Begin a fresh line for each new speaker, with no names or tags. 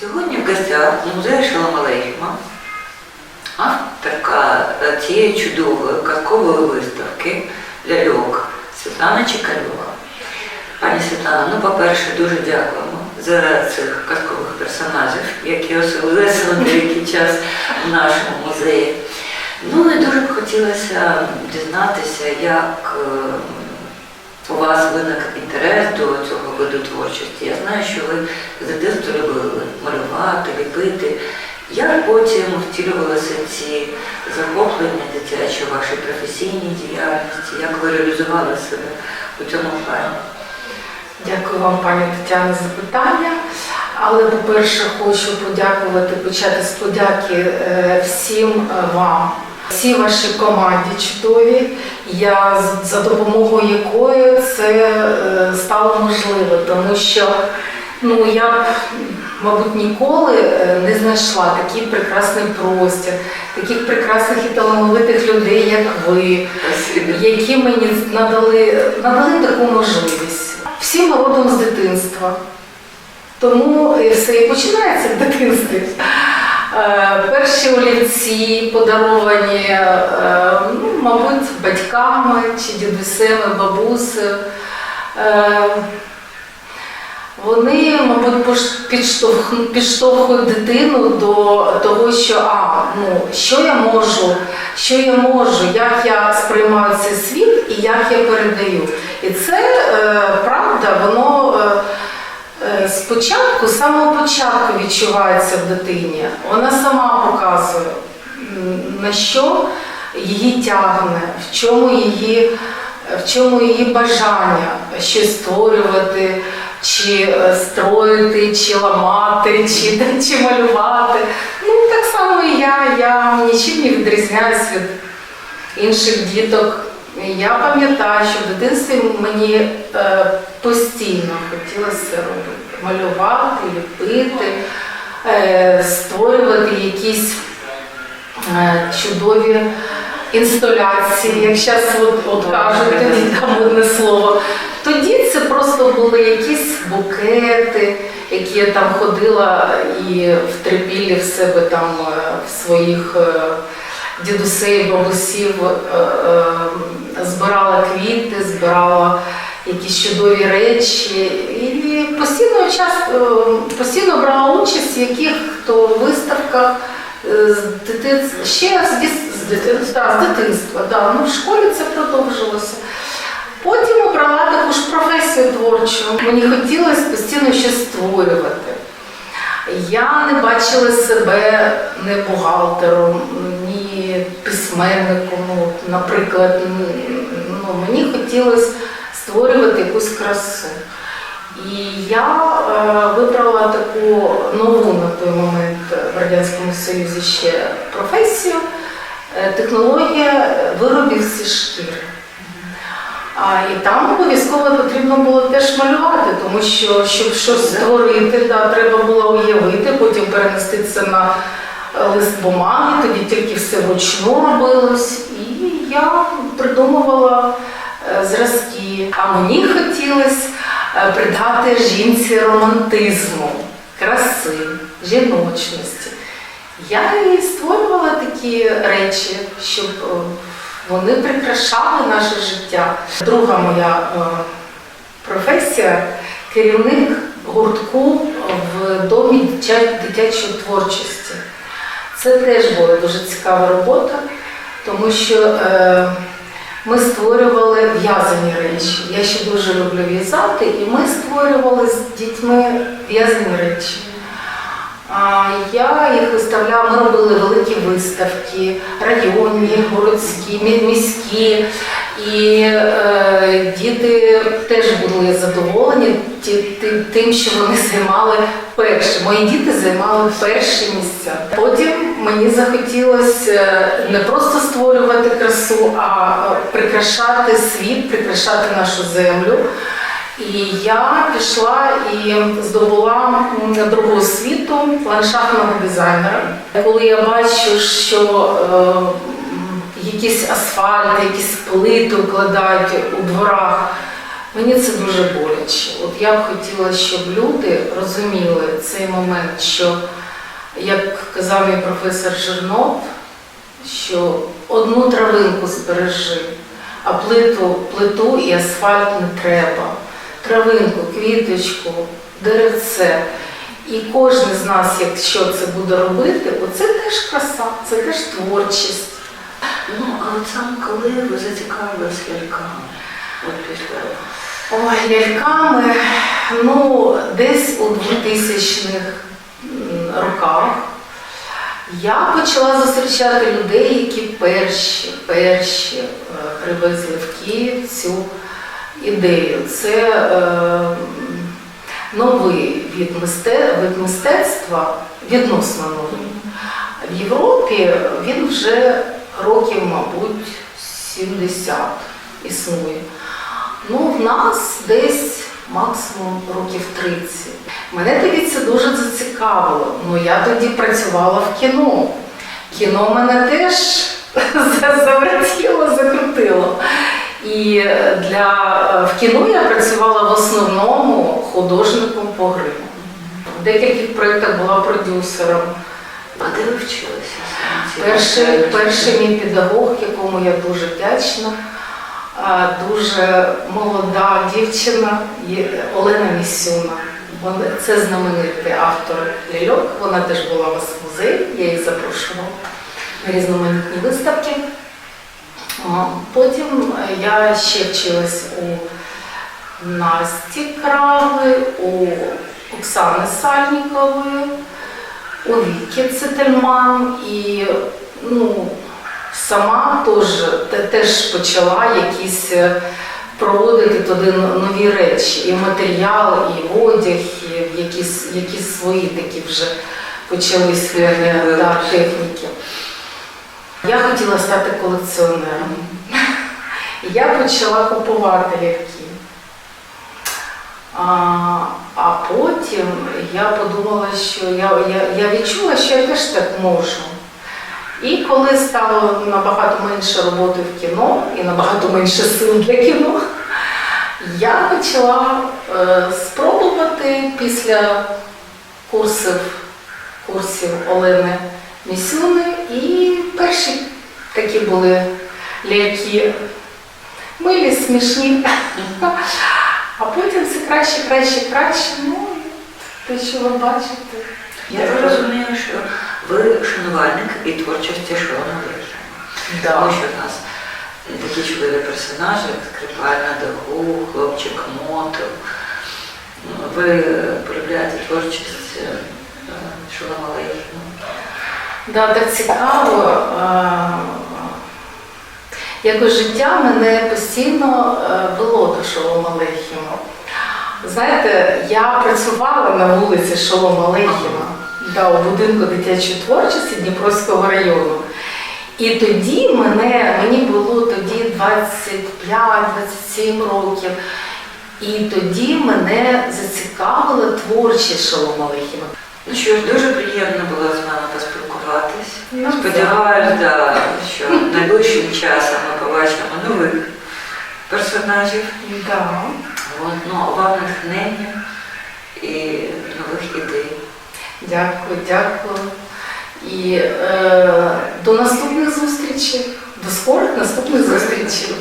Сьогодні в гостях музею Шалом Алейхіма авторка е, цієї чудової казкової виставки ляльок Світлана Чекальова. Пані Світлана, ну, по-перше, дуже дякуємо за цих казкових персонажів, які на деякий час в нашому музеї. Ну і дуже б хотілося дізнатися, як е, у вас виник інтерес до цього виду творчості. Я знаю, що ви з дитинства любили малювати, ліпити. Як потім втілювалися ці захоплення дитячі вашій професійній діяльності? Як ви реалізували себе у цьому плані?
Дякую вам, пані Тетяна, за питання. Але, по-перше, хочу подякувати, почати з подяки е, всім е, вам, всій вашій команді чудові, я за допомогою якої це е, стало можливо, тому що ну, я б, мабуть, ніколи е, не знайшла такий прекрасний простір, таких прекрасних і талановитих людей, як ви які мені надали, надали таку можливість. Всі ми родом з дитинства. Тому все і починається в дитинстві. Е, Перші олівці подаровані, е, ну, мабуть, батьками чи дідусем, і бабусею. Е, Вони, мабуть, підштовхують дитину до того, що а, ну, що я можу, що я можу, як я сприймаю цей світ і як я передаю. І це правда, воно спочатку, з самого початку відчувається в дитині. Вона сама показує, на що її тягне, в чому її, в чому її бажання щось створювати, чи е, строїти, чи ламати, чи, чи малювати. Ну, так само і я. Я нічим не відрізняюсь від інших діток. Я пам'ятаю, що в дитинстві мені е, постійно хотілося робити, малювати, ліпити, е, створювати якісь е, чудові інсталяції, як зараз от, от кажуть, там одне слово. Тоді це просто були якісь букети, які я там ходила і в трипілі в себе там е, в своїх дідусей, бабусів збирала квіти, збирала якісь чудові речі. І постійно час е, постійно брала участь в яких то виставках е, з дитинства, ще з, з дитинства, з дитинства, да. ну, в школі це продовжилося. Потім обрала таку ж професію творчу. Мені хотілося постійно щось створювати. Я не бачила себе не бухгалтером, ні письменником. Ну, наприклад, ну, мені хотілося створювати якусь красу. І я е, вибрала таку нову на той момент в Радянському Союзі ще професію е, технологія виробів зі шкіри. А, і там обов'язково потрібно було теж малювати, тому що щоб щось створити, да, треба було уявити, потім перенести це на е, лист бумаги, тоді тільки все вручну робилось. І я придумувала зразки. А мені хотілося придати жінці романтизму, краси, жіночності. Я і створювала такі речі, щоб е, вони прикрашали наше життя. Друга моя е, професія керівник гуртку в домі дитячої творчості. Це теж була дуже цікава робота, тому що е, ми створювали в'язані речі. Я ще дуже люблю в'язати, і ми створювали з дітьми в'язані речі. Я їх виставляла, ми робили великі виставки, районні, городські, міські. І е, діти теж були задоволені тим, що вони займали перші. Мої діти займали перші місця. Потім мені захотілося е, не просто створювати красу, а е, прикрашати світ, прикрашати нашу землю. І я пішла і здобула другу освіту ландшафтного дизайнера. Коли я бачу, що е, якісь асфальти, якісь плити укладають у дворах, Мені це дуже боляче. От я б хотіла, щоб люди розуміли цей момент, що, як казав мій професор Жирнов, що одну травинку збережи, а плиту, плиту і асфальт не треба. Травинку, квіточку, деревце. І кожен з нас, якщо це буде робити, оце теж краса, це теж творчість.
Ну, а от саме коли ви зацікавились ляльками? От після
Ой, ляльками, ну, десь у 2000-х м, роках я почала зустрічати людей, які перші, перші е, привезли в Київ цю ідею. Це е, новий від мистецтва, відносно новий. В Європі він вже років, мабуть, 70 існує. Ну, в нас десь максимум років 30. Мене тоді це дуже зацікавило. Ну, я тоді працювала в кіно. Кіно мене теж завертіло, закрутило. І для в кіно я працювала в основному художником по гриму. В декількох проєктах була продюсером.
А де ви вчилися?
Перший, перший мій педагог, якому я дуже вдячна, дуже молода дівчина Олена Місюна. Це знаменитий автор ляльок. Вона теж була у вас в музеї, я її запрошувала на різноманітні виставки. Потім я ще вчилась у Насті Крави, у Оксани Сальнікової, у Вікі Цительман і ну, сама теж, теж почала якісь е, проводити туди нові речі, і матеріал, і одяг, і якісь, якісь свої такі вже почались е, да, техніки. Я хотіла стати колекціонером. Я почала купувати ляльки. А, а потім я подумала, що я, я, я відчула, що я теж так можу. І коли стало набагато менше роботи в кіно і набагато менше сил для кіно, я почала е, спробувати після курсів, курсів Олени Місюни. І перші такі були ляльки милі, смішні. А потім все краще, краще, краще. Ну, те, що ви бачите.
Я так розумію, що ви шанувальник і творчості Шона Лежа.
Да.
Тому що в нас такі чудові персонажі, як скрипаль на даху, хлопчик мотив. Ви проявляєте творчість е, Шолома
Да, так цікаво. Е, Якось життя мене постійно е, вело до Шолома Лехіма. Знаєте, я працювала на вулиці Шолома Лехіма, да, у будинку дитячої творчості Дніпровського району. І тоді мене, мені було тоді 25-27 років. І тоді мене зацікавила творчість Шолома Лехіма.
Ну що ж, дуже приємно було з вами поспілкуватись.
Ну,
Сподіваюся, да, що найближчим часом ми побачимо нових персонажів.
Да.
От, ну, вам натхнення і нових ідей.
Дякую, дякую. І е, до наступних зустрічей, до скорих наступних зустрічей.